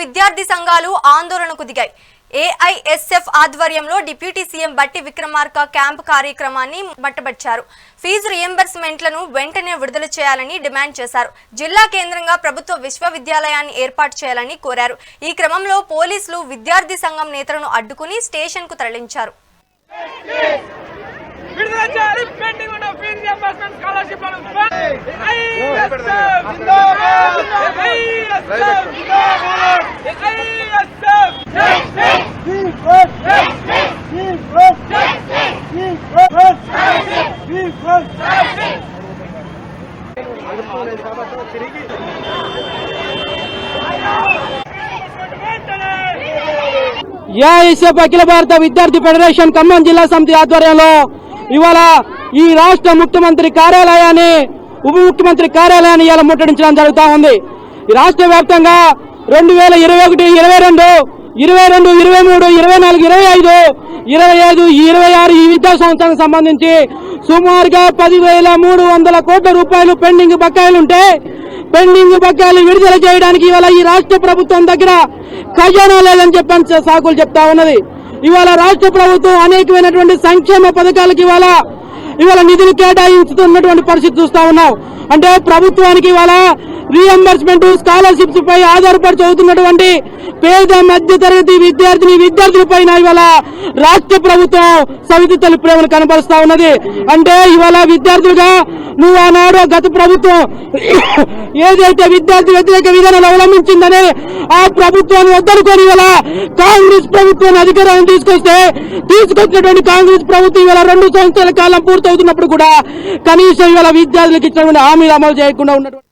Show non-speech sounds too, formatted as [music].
విద్యార్థి సంఘాలు ఆందోళనకు దిగాయి ఏఐఎస్ఎఫ్ ఆధ్వర్యంలో deputy CM Bhatti Vikramarka camp కార్యక్రమాన్ని మట్టబట్టారు ఫీజు రియంబర్స్మెంట్లను వెంటనే విడుదల చేయాలని డిమాండ్ చేశారు జిల్లా కేంద్రంగా ప్రభుత్వ విశ్వవిద్యాలయాన్ని ఏర్పాటు చేయాలని కోరారు ఈ క్రమంలో పోలీసులు విద్యార్థి సంఘం నేతలను అడ్డుకుని స్టేషన్కు తరలించారు విడుదల చేయాలి పెండింగ్ అఖిల భారత విద్యార్థి ఫెడరేషన్ ఖమ్మం జిల్లా సమితి ఆధ్వర్యంలో ఇవాళ ఈ రాష్ట్ర ముఖ్యమంత్రి కార్యాలయాన్ని ఉప ముఖ్యమంత్రి కార్యాలయాన్ని ఇవాళ ముట్టడించడం జరుగుతూ ఉంది. ఈ రాష్ట్ర వ్యాప్తంగా రెండు వేల ఇరవై ఒకటి ఇరవై రెండు ఇరవై రెండు ఇరవై మూడు ఇరవై నాలుగు ఇరవై ఐదు ఇరవై ఐదు ఇరవై ఆరు ఈ విద్యా సంవత్సరానికి సంబంధించి సుమారుగా పదివేల మూడు వందల కోట్ల రూపాయలు పెండింగ్ బకాయిలుంటే పెండింగ్ బకాయిలు విడుదల చేయడానికి ఇవాళ ఈ రాష్ట్ర ప్రభుత్వం దగ్గర ఖజానా లేదని చెప్పని సాకులు చెప్తా ఉన్నది. ఇవాళ రాష్ట్ర ప్రభుత్వం అనేకమైనటువంటి సంక్షేమ పథకాలకు ఇవాళ ఇవాళ నిధులు కేటాయించుతున్నటువంటి పరిస్థితి చూస్తా ఉన్నాం. అంటే ప్రభుత్వానికి ఇవాళ రీఎంబర్స్మెంట్ స్కాలర్షిప్స్ పై ఆధారపడి చదువుతున్నటువంటి పేద మధ్య తరగతి విద్యార్థిని విద్యార్థుల పైన ఇవాళ రాష్ట్ర ప్రభుత్వం సవితి తల్లి ప్రేమను కనబరుస్తా ఉన్నది. అంటే ఇవాళ విద్యార్థులుగా నువ్వు ఆనాడు గత ప్రభుత్వం [coughs] ఏదైతే విద్యార్థి వ్యతిరేక విధానాలు అవలంబించిందని ఆ ప్రభుత్వాన్ని వద్దనుకొని ఇవాళ కాంగ్రెస్ ప్రభుత్వం అధికారాన్ని తీసుకొస్తే తీసుకొచ్చినటువంటి కాంగ్రెస్ ప్రభుత్వం ఇవాళ రెండు సంవత్సరాల కాలం పూర్తవుతున్నప్పుడు కూడా కనీసం ఇవాళ విద్యార్థులకు ఇచ్చినటువంటి హామీలు అమలు చేయకుండా ఉన్నటువంటి